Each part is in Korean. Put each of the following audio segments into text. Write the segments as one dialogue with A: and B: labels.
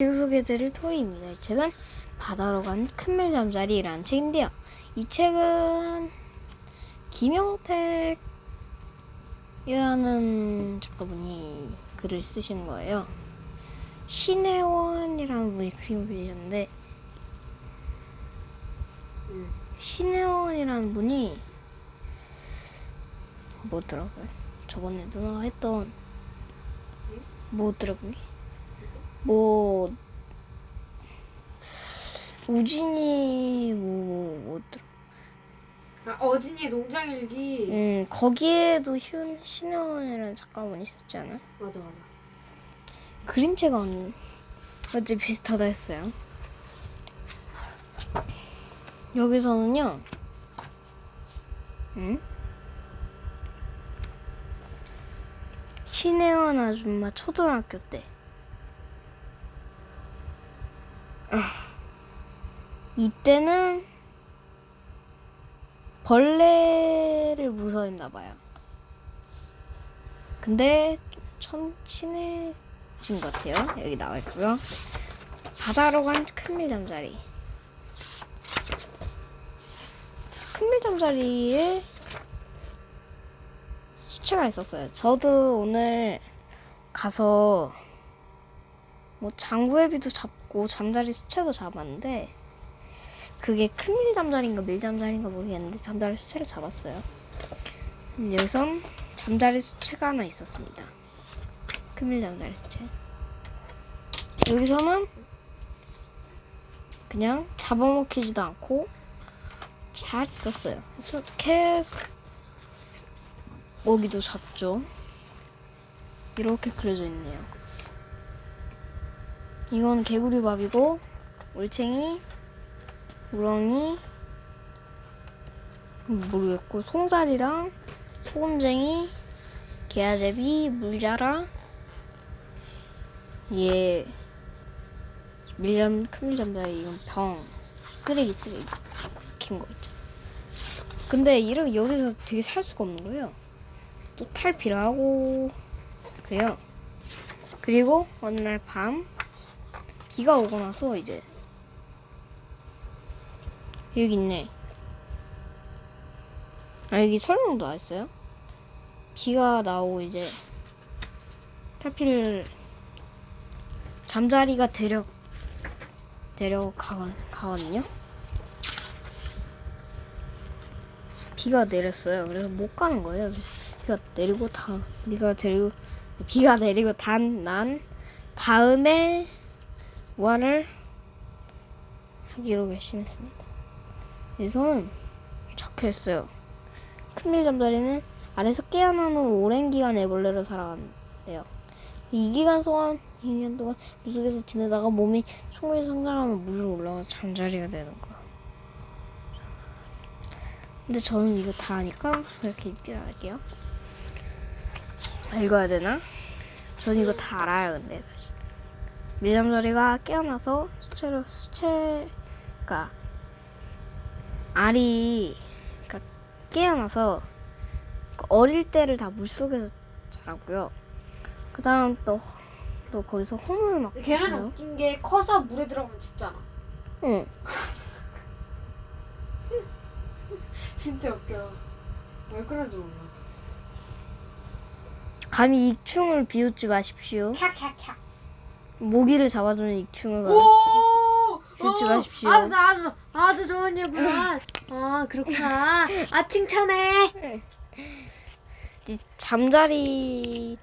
A: 지금 소개해드릴 토이입니다. 이 책은 바다로 간 큰멜잠자리라는 책인데요. 이 책은 김영택이라는 작가분이 글을 쓰신 거예요. 신혜원이라는 분이 그림을 그리셨는데 신혜원이라는 분이 뭐더라고요? 저번에 누나가 했던 뭐더라고요? 뭐 우진이 뭐 뭐더라?
B: 아, 어진이의 농장 일기.
A: 음 거기에도 희은 신혜원이라는 작가분이 있었잖아요.
B: 맞아 맞아.
A: 그림체가 언- 어째 비슷하다 했어요. 여기서는요. 음? 신혜원 아줌마 초등학교 때. 아, 이때는 벌레를 무서워했나 봐요. 근데 천 친해진 것 같아요. 여기 나와 있고요. 바다로 간 큰밀 잠자리. 큰밀 잠자리에 수채가 있었어요. 저도 오늘 가서 뭐 장구애비도 잡고 잠자리 수채도 잡았는데 그게 큰밀 잠자리인가 밀 잠자리인가 모르겠는데 잠자리 수채를 잡았어요. 근데 여기선 잠자리 수채가 하나 있었습니다. 큰밀 잠자리 수채. 여기서는 그냥 잡아먹히지도 않고 잘 있었어요. 그래서 계속 먹이도 잡죠. 이렇게 그려져 있네요. 이건 개구리밥이고 올챙이, 우렁이 모르겠고 송사리랑 소금쟁이, 개아제비, 물자라 얘 밀잠 큰 밀잠자리 이건 병 쓰레기 쓰레기 긴거 있죠. 근데 이런 여기서 되게 살 수가 없는 거예요. 또 탈피하고 그래요. 그리고 어느 날 밤 비가 오고 나서 이제 여기 있네. 아 여기 설명도 안 했어요. 비가 나오고 이제 탈피를 잠자리가 데려 데려가 가거든요. 비가 내렸어요. 그래서 못 가는 거예요. 비가 내리고 다 비가 내리고 비가 내리고 단 난 다음에 무화를 하기로 결심했습니다. 그래서 적혀 있어요. 큰밀 잠자리는 아래서 깨어난 후 오랜 기간 애벌레로 살아간대요. 이 기간 동안 2년 동안 물속에서 지내다가 몸이 충분히 성장하면 물로 올라와서 잠자리가 되는 거야. 근데 저는 이거 다 아니까 이렇게 읽지 않을게요. 아, 읽어야 되나? 저는 이거 다 알아요, 근데. 밀잠자리가 깨어나서 수채로 수채가 알이 그러니까 깨어나서 그 어릴 때를 다 물속에서 자라고요. 그 다음 또 또 거기서 호물을 막
B: 걔는
A: 키워요.
B: 웃긴 게 커서 물에 들어가면 죽잖아.
A: 응.
B: 진짜 웃겨. 왜 그런지 몰라.
A: 감히 익충을 비웃지 마십시오.
B: 캬캬캬.
A: 모기를 잡아주는 익충을 봐.
B: 오! 오!
A: 마십시오.
B: 아주 아주 아주 좋은 얘구만. 아 그렇구나. 아 칭찬해.
A: 이 잠자리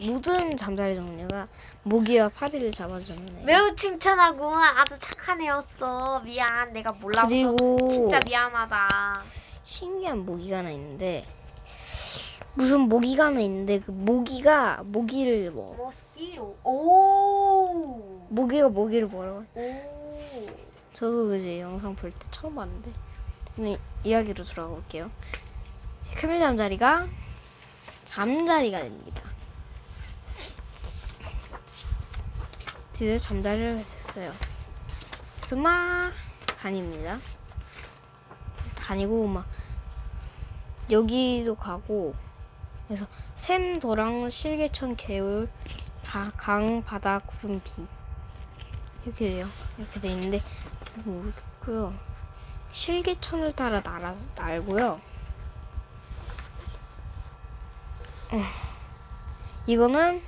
A: 모든 잠자리 종류가 모기와 파리를 잡아주는 애.
B: 매우 칭찬하고 아주 착한 애였어. 미안, 내가 몰라서
A: 그리고
B: 진짜 미안하다.
A: 신기한 모기가 하나 있는데 무슨 모기가 하나 있는데 그 모기가 모기를 먹어.
B: 모스키로. 오.
A: 모기가 모기를 먹어.
B: 오.
A: 저도 그제 영상 볼 때 처음 봤는데 오늘 이야기로 돌아가 볼게요. 크밀 잠자리가 잠자리가 됩니다. 드디어 잠자리를 했어요. 그래서 막 다닙니다. 다니고 막 여기도 가고 그래서 샘, 도랑, 실개천, 개울, 바, 강, 바다, 구름, 비 이렇게 돼요. 이렇게 돼 있는데 모르겠고요. 실기천을 따라 날아, 날고요. 어. 이거는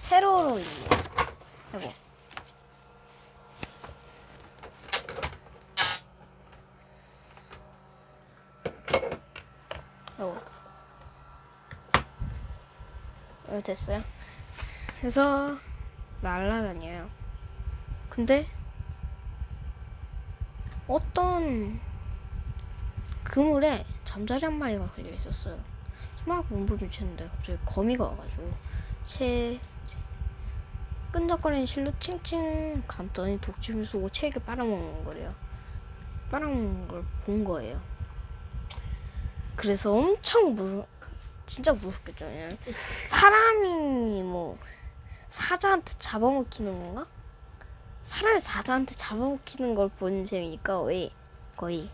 A: 세로로입니다. 이거. 이거. 됐어요. 그래서 날아다녀요. 근데 어떤 그물에 잠자리 한 마리가 걸려 있었어요. 막 몸부림 치는데 갑자기 거미가 와가지고 제, 제 끈적거리는 실로 칭칭 감더니 독침을 쏘고 책을 빨아먹는 거래요. 빨아먹는 걸 본 거예요. 그래서 엄청 무서 진짜 무섭겠죠. 그냥 사람이 뭐 사자한테 잡아먹히는 건가? 사람이 사자한테 잡아먹히는 걸 보는 셈이니까 왜 거의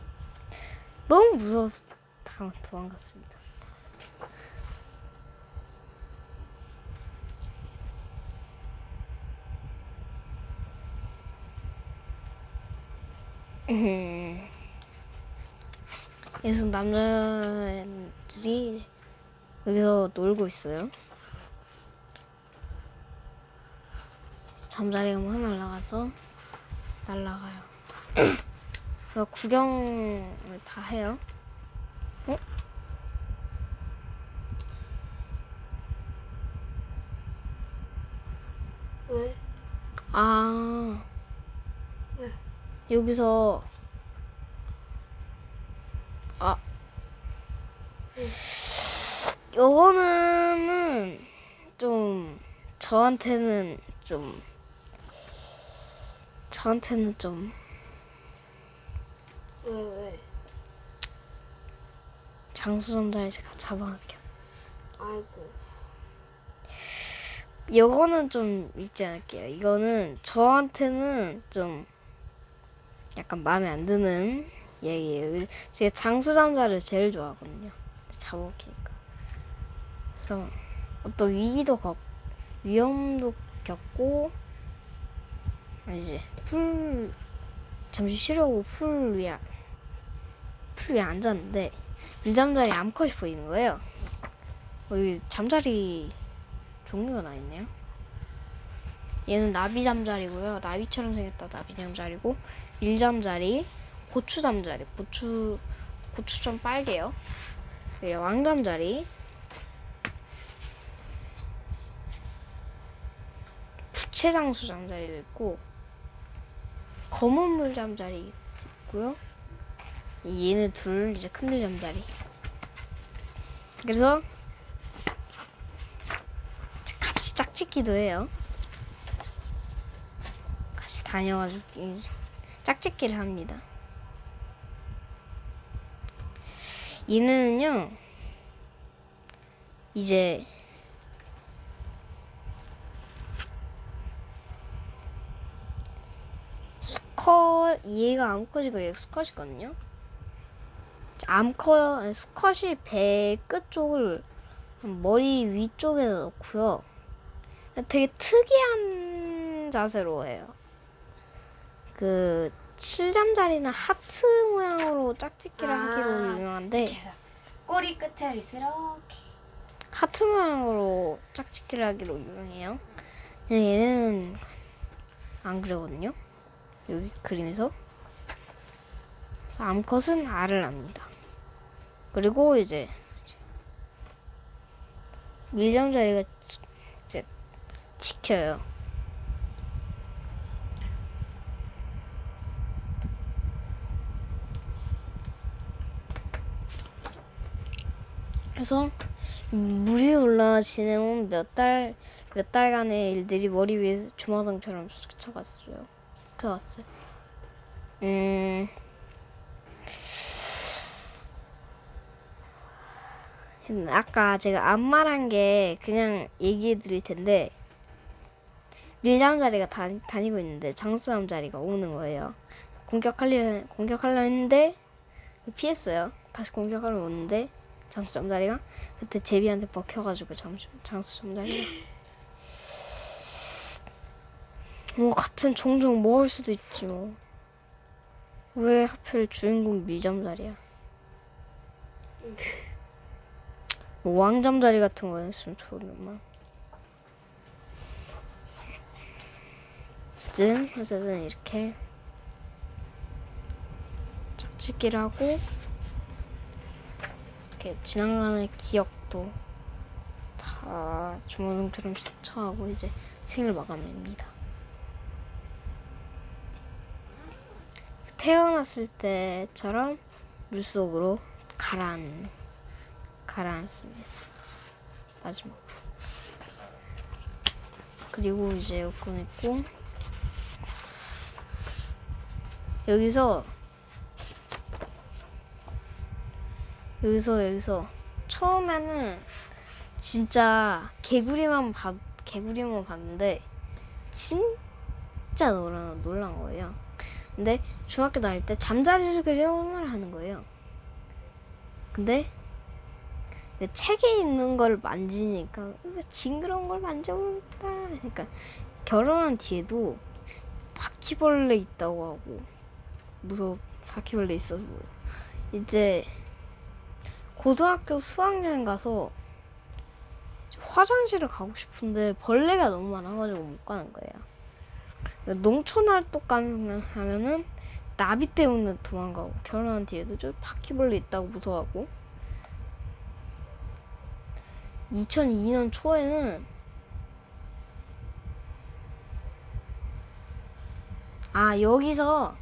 A: 너무 무서워서 다 도망갔습니다. 음. 그래서 남자들이 여기서 놀고 있어요. 잠자리가 뭐 하나 날라가서 날라가요. 그래서 구경을 다 해요. 어?
B: 왜?
A: 아
B: 왜?
A: 여기서 아 요거는 좀 저한테는 좀 저한테는 좀
B: 왜 왜?
A: 장수점자리 제가 잡아갈게요.
B: 아이고.
A: 요거는 좀 읽지 않을게요. 이거는 저한테는 좀 약간 마음에 안 드는 얘기예요. 제가 장수잠자를 제일 좋아하거든요. 잡아먹히니까. 그래서 어떤 위기도 겪, 위험도 겪고 이제 풀 잠시 쉬려고 풀 위에 풀 위에 앉았는데 밀잠자리 암컷이 보이는 거예요. 어, 여기 잠자리 종류가 나 있네요. 얘는 나비 잠자리고요. 나비처럼 생겼다 나비 잠자리고 밀 잠자리, 고추 잠자리, 고추 고추 좀 빨개요. 여기 왕잠자리, 부채 장수 잠자리도 있고 검은 물 잠자리 있고요. 얘는 둘 이제 큰물 잠자리. 그래서 같이 짝짓기도 해요. 같이 다녀가지고 이 짝짓기를 합니다. 얘는요 이제 수컷 얘가 암컷이고 얘가 수컷이거든요. 암컷 아니, 수컷이 배 끝 쪽을 머리 위쪽에 넣고요. 되게 특이한 자세로 해요. 그 칠잠자리는 하트 모양으로 짝짓기를
B: 아,
A: 하기로 유명한데
B: 꼬리 끝을 이렇게.
A: 하트 모양으로 짝짓기를 하기로 유명해요. 얘는 안 그러거든요. 여기 그림에서. 암컷은 알을 납니다. 그리고 이제 밀잠자리가 이제 지켜요. 그래서 물이 올라 지내온 몇 달, 몇 달간의 일들이 머리 위에 주마등처럼 스쳐갔어요. 스쳐갔어요. 음, 아까 제가 안 말한 게 그냥 얘기해 드릴 텐데, 밀잠자리가 다, 다니고 있는데 장수잠자리가 오는 거예요. 공격하려, 공격하려 했는데, 피했어요. 다시 공격하려 오는데, 장수 잠자리가 그때 제비한테 먹혀가지고 장수 장수 잠자리가 뭐 같은 종종 먹을 수도 있지 뭐. 왜 하필 주인공 밀잠자리야? 뭐 왕잠자리 같은 거였으면 좋은데만. 어쨌든 어쨌든 이렇게 짝짓기를 하고 이렇게 지나가는 기억도 다 주문처럼 처하고 이제 생을 마감합니다. 태어났을 때처럼 물속으로 가라앉 가라앉습니다. 마지막. 그리고 이제 에어컨 있고 여기서 여기서 여기서 처음에는 진짜 개구리만 봤 개구리만 봤는데 진짜 놀란 놀란 거예요. 근데 중학교 다닐 때 잠자리를 그려을 하는 거예요. 근데 그 책에 있는 걸 만지니까 징그러운 걸 만져본다. 그러니까 결혼한 뒤에도 바퀴벌레 있다고 하고 무서워 바퀴벌레 있어서 뭐 이제 고등학교 수학여행 가서 화장실을 가고 싶은데 벌레가 너무 많아가지고 못 가는 거예요. 농촌 활동 가면 하면은 나비 때문에 도망가고 결혼한 뒤에도 저 바퀴벌레 있다고 무서워하고 2002년 초에는 아 여기서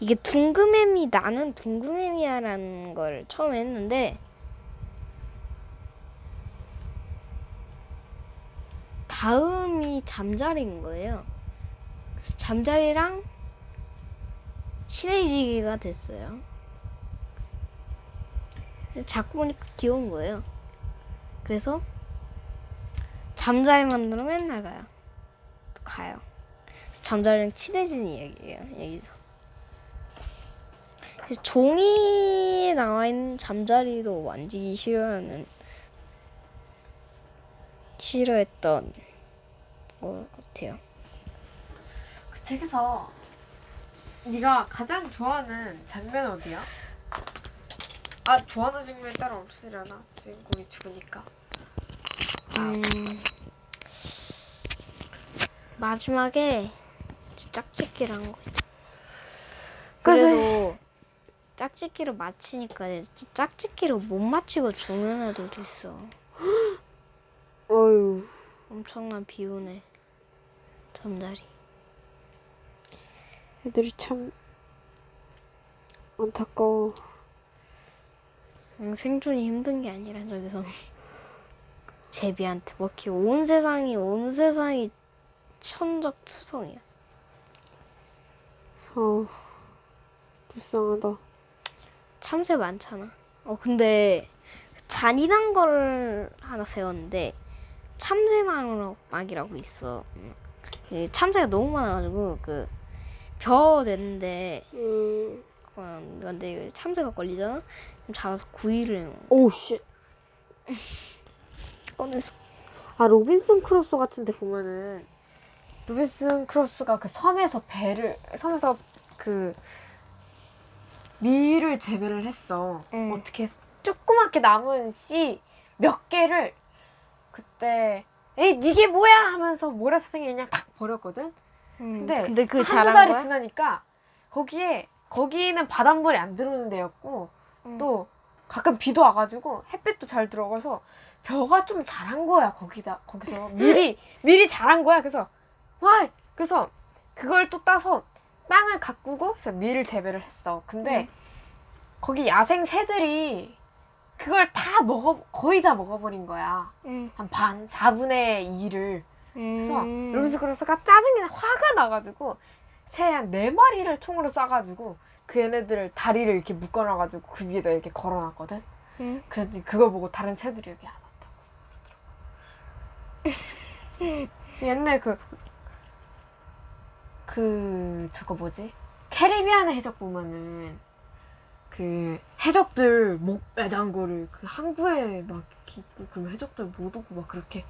A: 이게 둥그매미 나는 둥그매미야라는 걸 처음 했는데 다음이 잠자리인 거예요. 잠자리랑 친해지기가 됐어요. 자꾸 보니까 귀여운 거예요. 그래서 잠자리 만나러 맨날 가요. 가요. 잠자리랑 친해지는 이야기예요. 여기서. 종이에 나와 있는 잠자리도 만지기 싫어하는 싫어했던 것 같아요.
B: 그 책에서 네가 가장 좋아하는 장면 어디야? 아 좋아하는 장면이 따로 없으려나 주인공이 죽으니까
A: 음, 마지막에 거. 그래도 짝짓기를 마치니까 짝짓기를 못 마치고 죽는 애들도 있어.
B: 어휴
A: 엄청난 비운에 잠자리.
B: 애들이 참 안타까워
A: 그냥 생존이 힘든 게 아니라 저기서 제비한테 먹히 온 세상이 온 세상이 천적 투성이야.
B: 어 불쌍하다
A: 참새 많잖아. 어 근데 잔인한 거를 하나 배웠는데 참새막이라고 있어. 음. 이 참새가 너무 많아가지고 그 벼 냈는데
B: 음
A: 이거 참새가 걸리잖아. 그럼 잡아서 구이를 해.
B: 오씨
A: 꺼내서.
B: 아 로빈슨 크루소 같은데 보면은 로빈슨 크루소가 그 섬에서 배를 섬에서 그 밀을 재배를 했어.
A: 응.
B: 어떻게 했- 조그맣게 남은 씨 몇 개를 그때 에이 니게 뭐야 하면서 모래사장에 그냥 탁 버렸거든.
A: 음,
B: 근데,
A: 근데 그
B: 한두 달이
A: 거야?
B: 지나니까 거기에 거기는 바닷물이 안 들어오는 데였고
A: 응.
B: 또 가끔 비도 와가지고 햇빛도 잘 들어가서 벼가 좀 자란 거야 거기다 거기서 밀이 밀이 자란 거야 그래서 와 그래서 그걸 또 따서 땅을 가꾸고 그래서 밀을 재배를 했어 근데
A: 응.
B: 거기 야생 새들이 그걸 다 먹어 거의 다 먹어버린 거야
A: 응.
B: 한반 4분의 2를 그래서
A: 음.
B: 로빈스 크루소가 짜증이 나 화가 나가지고 새 한 네 마리를 총으로 쏴가지고 그 얘네들을 다리를 이렇게 묶어놔가지고 그 위에다 이렇게 걸어놨거든.
A: 응.
B: 그래서 그걸 보고 다른 새들이 여기 안 왔다고. 그래서 옛날 그, 그, 저거 뭐지? 캐리비안의 해적 보면은 그 해적들 목 매단 거를 그 항구에 막 있고 그러면 해적들 못 오고 막 그렇게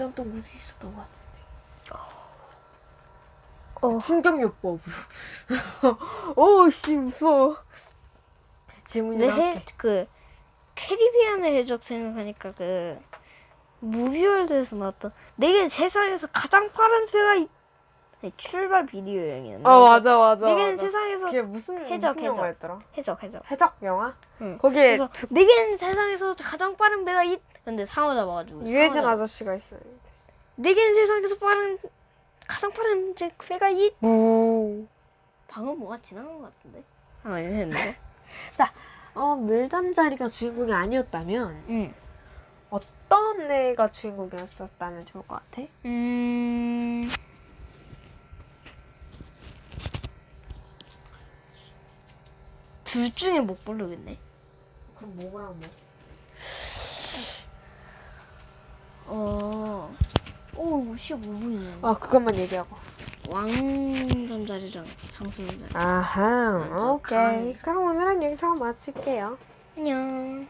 B: 했던 곳이 있었던 것 같은데.
A: 어.
B: 충격요법으로. 오 씨 무서워. 질문이
A: 근데 해,
B: 나올게.
A: 그 캐리비안의 해적 생각하니까 그 무비월드에서 나왔던 내게 세상에서 가장 빠른 배가 있... 아니, 출발 비디오 여행이었는데
B: 아 맞아 맞아.
A: 내게는
B: 맞아.
A: 세상에서
B: 그게 무슨
A: 해적,
B: 무슨
A: 해적.
B: 영화였더라?
A: 해적 해적
B: 해적 영화?
A: 응.
B: 거기에
A: 그래서 내게는 세상에서 가장 빠른 배가 있 근데 상어 잡아가지고
B: 유해진
A: 상어 잡-
B: 아저씨가 있어요.
A: 내게는 세상에서 빠른 가장 빠른 제 배가 있
B: 무.
A: 방금 뭐가 지나간 것 같은데 아 했는데
B: 어 물잠자리가 주인공이 아니었다면
A: 응.
B: 어떤 애가 주인공이었었다면 좋을 것 같아?
A: 음. 둘 중에 못 고르겠네.
B: 그럼 뭐랑 뭐?
A: 어. 오, 이거 15분이네.
B: 아 그것만 얘기하고.
A: 왕잠자리랑 장수잠자리.
B: 아하
A: 맞아.
B: 오케이. 그럼 오늘은 여기서 마칠게요.
A: 안녕.